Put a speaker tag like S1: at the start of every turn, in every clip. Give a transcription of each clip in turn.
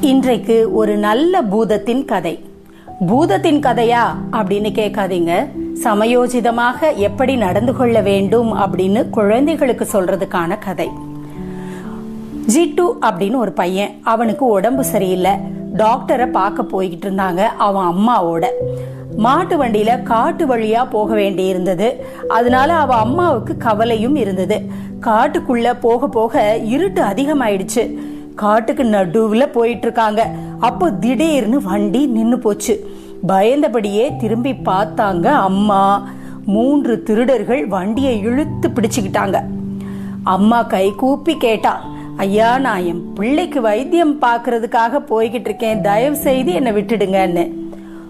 S1: இன்றைக்கு ஒரு நல்ல பூதத்தின் கதை. பூதத்தின் கதையா அப்படின்னு கேட்காதீங்க. சமயோஜிதமாக எப்படி நடந்து கொள்ள வேண்டும் அப்படின்னு குழந்தைகளுக்கு சொல்றதுக்கான கதை. ஜிட்டு அப்படின்னு ஒரு பையன் அவனுக்கு உடம்பு சரியில்லை. டாக்டரை பார்க்க போய்கிட்டு இருந்தாங்க அவன் அம்மாவோட. மாட்டு வண்டியில காட்டு வழியா போக வேண்டி இருந்தது அதனால அவ அம்மாவுக்கு கவலையும் இருந்தது. காட்டுக்குள்ள போக போக இருட்டு அதிகமாயிடுச்சு. காட்டுக்கு நடுவுல போயிட்டு இருக்காங்க அப்போ திடீர்னு வண்டி நின்று போச்சு. பயந்தபடியே திரும்பி பார்த்தாங்க அம்மா. மூன்று திருடர்கள் வண்டியை இழுத்து பிடிச்சுக்கிட்டாங்க. அம்மா கை கூப்பி கேட்டா ஐயா நான் என் பிள்ளைக்கு வைத்தியம் பார்க்கறதுக்காக போய்கிட்டு இருக்கேன் தயவு செய்து என்னை விட்டுடுங்கன்னு.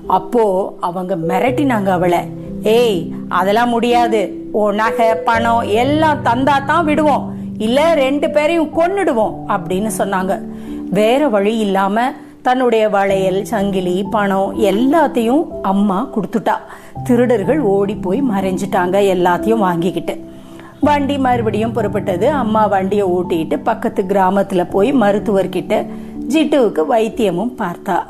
S1: அப்போ அவங்க மிரட்டினாங்க அவளை. ஏய் அதெல்லாம் முடியாது. உன் நகை பணம் எல்லாம் தந்தா தான் விடுவோம். இல்ல ரெண்டு பேரையும் கொன்னுடுவோம் அப்படின்னு சொன்னாங்க. வேற வழி இல்லாம தன்னுடைய வளையல் சங்கிலி பணம் எல்லாத்தையும் அம்மா கொடுத்துட்டா. திருடர்கள் ஓடி போய் மறைஞ்சிட்டாங்க எல்லாத்தையும் வாங்கிக்கிட்டு. வண்டி மறுபடியும் புறப்பட்டது. அம்மா வண்டியை ஓட்டிட்டு பக்கத்து கிராமத்துல போய் மருத்துவர்கிட்ட ஜிட்டுவுக்கு வைத்தியமும் பார்த்தா.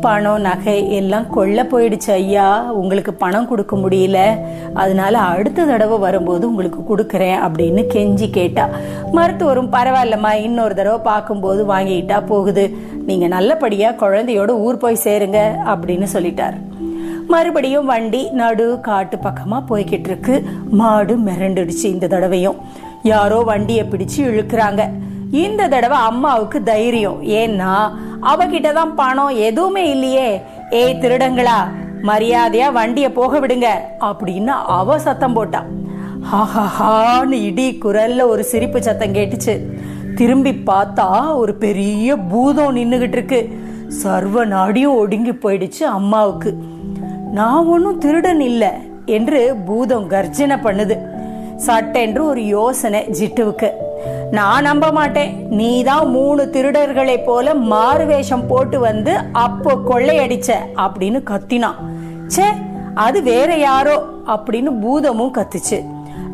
S1: பணம் நகை எல்லாம் கொள்ள போயிடுச்சு ஐயா. உங்களுக்கு பணம் கொடுக்க முடியல. அதனால அடுத்த தடவை வரும்போது உங்களுக்கு கொடுக்குறேன் அப்படின்னு கெஞ்சி கேட்டா. மருத்துவரும் பரவாயில்லம்மா இன்னொரு தடவை பார்க்கும்போது வாங்கிக்கிட்டா போகுது. நீங்க நல்லபடியா குழந்தையோட ஊர் போய் சேருங்க அப்படின்னு சொல்லிட்டார். மறுபடியும் வண்டி நடு காட்டு பக்கமா போய்கிட்டு இருக்கு. மாடு மிரண்டுடுச்சு இந்த தடவையும். யாரோ வண்டியை பிடிச்சு இழுக்கிறாங்க. இந்த தடவை அம்மாவுக்கு தைரியம். ஏன்னா அவகிட்ட தான் பணம் எதுவுமே இல்லையே. ஏய் திருடங்களா மரியாதையா வண்டிய போக விடுங்க அப்படின்னு அவ சத்தம் போட்டா. ஹாஹான்னு இடி குரல்ல ஒரு சிரிப்பு சத்தம் கேட்டுச்சு. திரும்பி பார்த்தா ஒரு பெரிய பூதம் நின்னுகிட்டு இருக்கு. சர்வ நாடியும் ஒடுங்கி போயிடுச்சு அம்மாவுக்கு. நான் ஒன்றும் திருடன் இல்லை என்று பூதம் கர்ஜனை பண்ணுது. சட்டென்று ஒரு யோசனை ஜிட்டுவுக்கு. நான் நம்ப மாட்டேன். நீ தான் மூணு திருடர்களை போல மாறுவேஷம் போட்டு வந்து அப்போ கொள்ளையடிச்ச அப்படின்னு கத்தினான். ச்சே அது வேற யாரோ அப்படின்னு பூதமும் கத்துச்சு.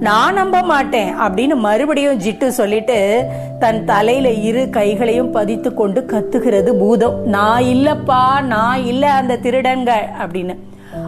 S1: நான் நம்ப மாட்டேன் அப்படின்னு மறுபடியும் ஜிட்டு சொல்லிட்டு தன் தலையில இரு கைகளையும் பதித்து கொண்டு கத்துகிறது பூதம். நான் இல்லப்பா நான் இல்ல அந்த திருடங்கள் அப்படின்னு.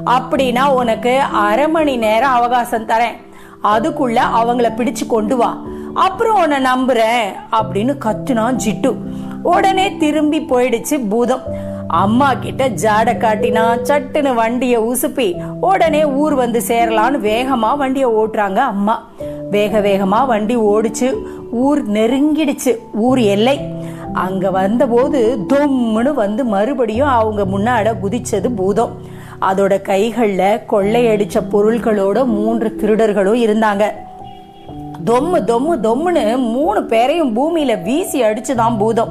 S1: அப்படின்னா உனக்கு அரை மணி நேரம் அவகாசம் தரேன். அதுக்குள்ள அவங்கள பிடிச்சு கொண்டு வா. அப்புறம் உன்னை நம்புறேன் அப்படின்னு கத்துனான் ஜிட்டு. உடனே திரும்பி போயிடுச்சு பூதம். அம்மா கிட்ட ஜாட காட்டினா சட்டுன்னு வண்டிய உசுப்பி உடனே ஊர் வந்து சேரலான்னு வேகமா வண்டிய ஓட்டுறாங்க அம்மா. வேக வேகமா வண்டி ஓடிச்சு. ஊர் நெருங்கிடுச்சு. ஊர் எல்லை. அங்க வந்தபோது தொம்முன்னு வந்து மறுபடியும் அவங்க முன்னாட குதிச்சது பூதம். அதோட கைகள்ல கொள்ளையடிச்ச பொருள்களோட மூன்று திருடர்களும் இருந்தாங்க. தொம்மு தொம்மு தொம்முன்னு மூணு பேரையும் பூமியில வீசி அடிச்சுதான் பூதம்.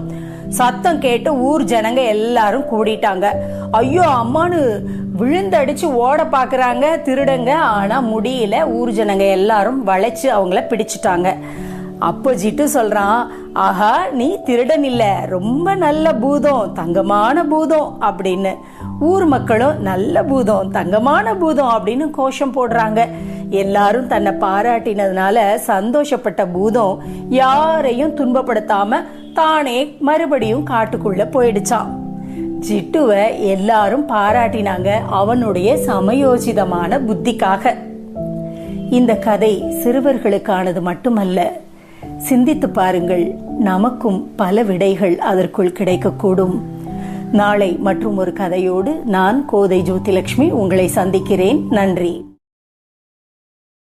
S1: சத்தம் கேட்டு ஊர் ஜனங்க எல்லாரும் கூடிட்டாங்க. ஐயோ அம்மானு விழுந்தடிச்சு ஓட பாக்குறாங்க திருடங்க. ஆனா முடியல ஊர் ஜனங்க எல்லாரும் வளைச்சு அவங்கள பிடிச்சிட்டாங்க. அப்போ ஜிட்டு சொல்றான் ஆஹா நீ திருடன் இல்ல ரொம்ப நல்ல பூதம் தங்கமான பூதம் அப்படின்னு. ஊர் மக்களும் நல்ல பூதம் தங்கமான பூதம் அப்படின்னு கோஷம் போடுறாங்க. எல்லாரும் தன்னை பாராட்டினதுனால சந்தோஷப்பட்ட பூதம் யாரையும் துன்பப்படுத்தாம தானே மறுபடியும் காட்டுக்குள்ள போயிடுச்சான் ஜிட்டுவ எல்லாரும் பாராட்டினாங்க அவனுடைய சமயோசிதமான புத்திக்காக. இந்த கதை சிறுவர்களுக்கானது மட்டுமல்ல. சிந்தித்து பாருங்கள் நமக்கும் பல விடைகள் அதற்குள் கிடைக்கக்கூடும். நாளை மற்றும் ஒரு கதையோடு நான் கோதை ஜோதிலட்சுமி உங்களை சந்திக்கிறேன். நன்றி.